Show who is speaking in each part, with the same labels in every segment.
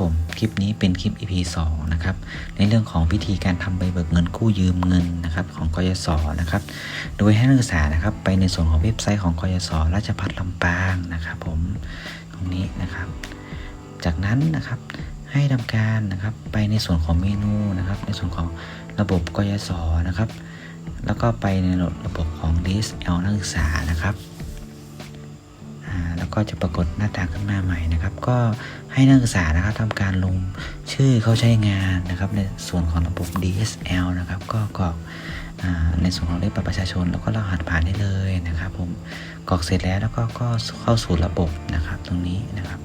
Speaker 1: ผมคลิปนี้เป็นคลิป EP 2นะครับในเรื่องของวิธีการทำใบเบิกเงินกู้ยืมเงินนะครับของกยศนะครับโดยให้นักศึกษานะครับไปในส่วนของเว็บไซต์ของกยศราชภัฏลำปางนะครับผมตรงนี้นะครับ จากนั้นนะครับให้ทำการนะครับไปในส่วนของเมนูนะครับ ในส่วนของระบบกยศนะครับ แล้วก็ไปในระบบของ DSL นักศึกษานะครับ ก็จะปรากฏหน้าตาขึ้นมาใหม่นะครับ ก็ให้นักศึกษานะครับทำการลงชื่อเขาใช้งานนะครับในส่วนของระบบ DSL นะครับ ก็กรอกในส่วนของเลขบัตรประชาชน แล้วก็รหัสผ่านได้เลยนะครับผมกรอกเสร็จแล้วแล้วก็ก็เข้าสู่ระบบนะครับตรงนี้นะครับ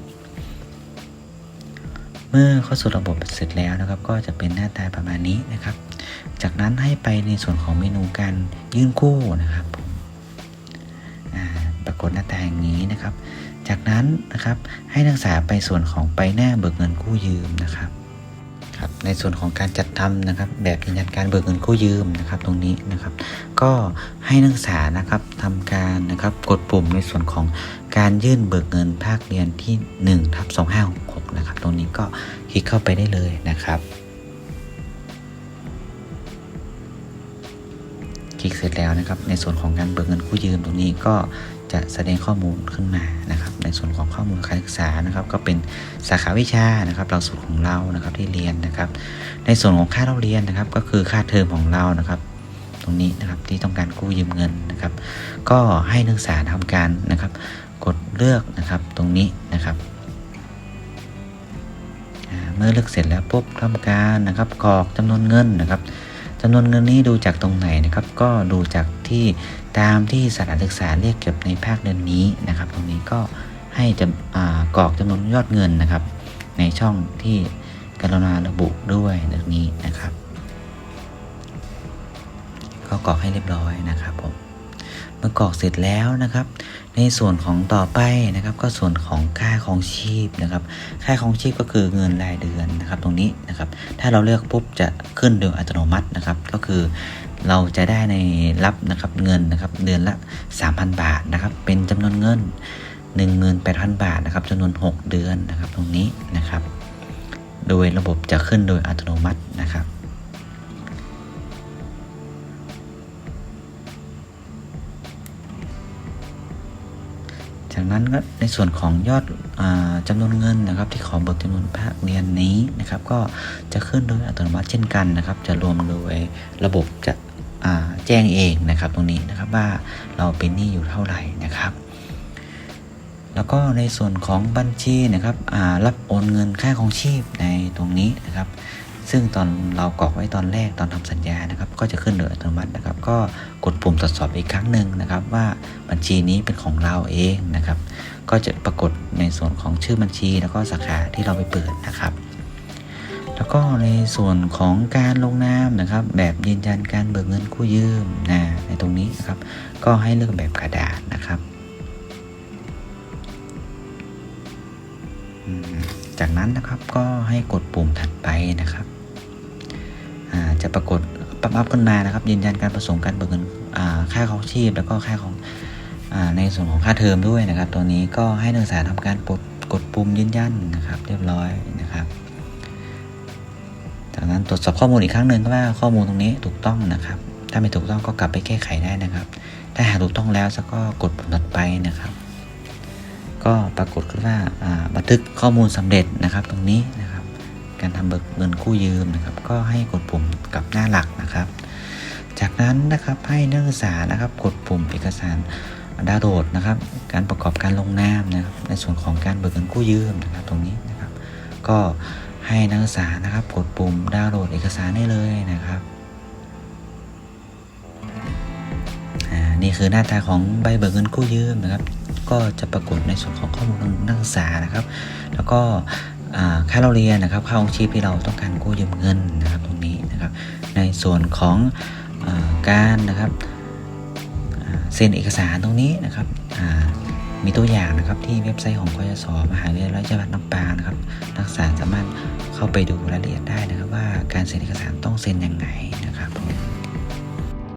Speaker 1: เมื่อเข้าสู่ระบบเสร็จแล้วนะครับ ก็จะเป็นหน้าตาประมาณนี้นะครับ จากนั้นให้ไปในส่วนของเมนูการยื่นกู้นะครับ ปรากฏหน้าตาอย่างนี้นะครับ จากนั้นนะครับให้นักศึกษาไปส่วนของไปหน้าเบิกเงินกู้ยืมนะครับครับในส่วนของการจัดทำนะครับ แบบยืนยันการเบิกเงินกู้ยืมนะครับ ตรงนี้นะครับ ก็ให้นักศึกษานะครับทำการนะครับกดปุ่มในส่วนของการยื่นเบิกเงินภาคเรียนที่1ทับ2566นะครับ ตรงนี้ก็คลิกเข้าไปได้เลยนะครับ คลิกเสร็จแล้วนะครับ ในส่วนของการเบิกเงินกู้ยืมตรงนี้ก็ จะแสดงข้อมูลขึ้นมานะครับ ในส่วนของข้อมูลการศึกษานะครับ ก็เป็นสาขาวิชานะครับหลักสูตรของเรานะครับที่เรียนนะครับ ในส่วนของค่าเราเรียนนะครับ ก็คือค่าเทอมของเรานะครับ ตรงนี้นะครับที่ต้องการกู้ยืมเงินนะครับ ก็ให้นักศึกษาทำการนะครับ กดเลือกนะครับตรงนี้นะครับเมื่อเลือกเสร็จแล้วปุ๊บทำการนะครับกรอกจำนวนเงินนะครับำนวนเงินนี้ดูจากตรงไหนนะครับ ก็ดูจากที่ตามที่สถานศึกษาเรียกเก็บในภาคเดือนนี้นะครับ ตรงนี้ก็ให้จะกรอกจำนวนยอดเงินนะครับ ในช่องที่กรุณาระบุด้วยตรงนี้นะครับ ก็กรอกให้เรียบร้อยนะครับผม มื่อกรอกเสร็จแล้วนะครับ ในส่วนของต่อไปนะครับก็ส่วนของค่าของชีพนะครับ ค่าของชีพก็คือเงินรายเดือนนะครับ ตรงนี้นะครับ ถ้าเราเลือกปุ๊บจะขึ้นโดยอัตโนมัตินะครับ ก็คือเราจะได้ในรับนะครับเงินนะครับเดือนละ 3,000 บาทนะครับ เป็นจำนวนเงิน 18,000 บาทนะครับจำนวน 6 เดือนนะครับตรงนี้นะครับ โดยระบบจะขึ้นโดยอัตโนมัตินะครับ จากนั้นก็ในส่วนของยอดอาจำนวนเงินนะครับ ที่ขอเบิกจำนวนภาคเรียนนี้นะครับ ก็จะขึ้นโดยอัตโนมัติเช่นกันนะครับ จะรวมโดยระบบจะแจ้งเองนะครับตรงนี้นะครับว่าเราเป็นหนี้อยู่เท่าไหร่นะครับ แล้วก็ในส่วนของบัญชีนะครับรับโอนเงินค่าของชีพในตรงนี้นะครับ ซึ่งตอนเรากรอกไว้ตอนแรกตอนทำสัญญานะครับ ก็จะขึ้นโดยอัตโนมัตินะครับ ก็กดปุ่มตรวจสอบอีกครั้งหนึ่งนะครับ ว่าบัญชีนี้เป็นของเราเองนะครับ ก็จะปรากฏในส่วนของชื่อบัญชีแล้วก็สาขาที่เราไปเปิดนะครับ แล้วก็ในส่วนของการลงนามนะครับ แบบยืนยันการเบิกเงินกู้ยืมนะในตรงนี้นะครับ ก็ให้เลือกแบบกระดาษนะครับจากนั้นนะครับก็ให้กดปุ่มถัดไปนะครับ จะปรากฏปั๊บอัพขึ้นมานะครับ ยืนยันการประสงค์การเบิกเงินอ่าค่าของชีพ แล้วก็ค่าของอในส่วนของค่าเทอมด้วยนะครับ ตัวนี้ก็ให้นักศึกษาทำการกดกดปุ่มยืนยันนะครับ เรียบร้อยนะครับจากนั้นตรวจสอบข้อมูลอีกครั้งหนึ่งว่าข้อมูลตรงนี้ถูกต้องนะครับ ถ้าไม่ถูกต้องก็กลับไปแก้ไขได้นะครับ ถ้าหากถูกต้องแล้วก็กดปุ่มถัดไปนะครับ ก็ปรากฏขึ้นว่าบันทึกข้อมูลสำเร็จนะครับตรงนี้นะครับ การทำเบิกเงินกู้ยืมนะครับ ก็ให้กดปุ่มกับหน้าหลักนะครับ จากนั้นนะครับให้นักศึกษานะครับ กดปุ่มเอกสารดาวน์โหลดนะครับ การประกอบการลงนามนะครับ ในส่วนของการเบิกเงินกู้ยืมนะครับ ตรงนี้นะครับ ก็ให้นักศึกษานะครับ กดปุ่มดาวน์โหลดเอกสารได้เลยนะครับอ่านี่คือหน้าตาของใบเบิกเงินกู้ยืมนะครับ ก็จะปรากฏในส่วนของข้อมูลนักศึกษานะครับ แล้วก็ ค่าเราเรียนนะครับค่าของชีพที่เราต้องการกู้ยืมเงินนะครับตรงนี้นะครับ ในส่วนของอการนะครับเซ็นเอกสารตรงนี้นะครับมีตัวอย่างนะครับที่เว็บไซต์ของกยศมหาวิทยาลัยราชภัฏลำปางนะครับ นักศึกษาสามารถเข้าไปดูรายละเอียดได้นะครับ ว่าการเซ็นเอกสารต้องเซ็นยังไงนะครับ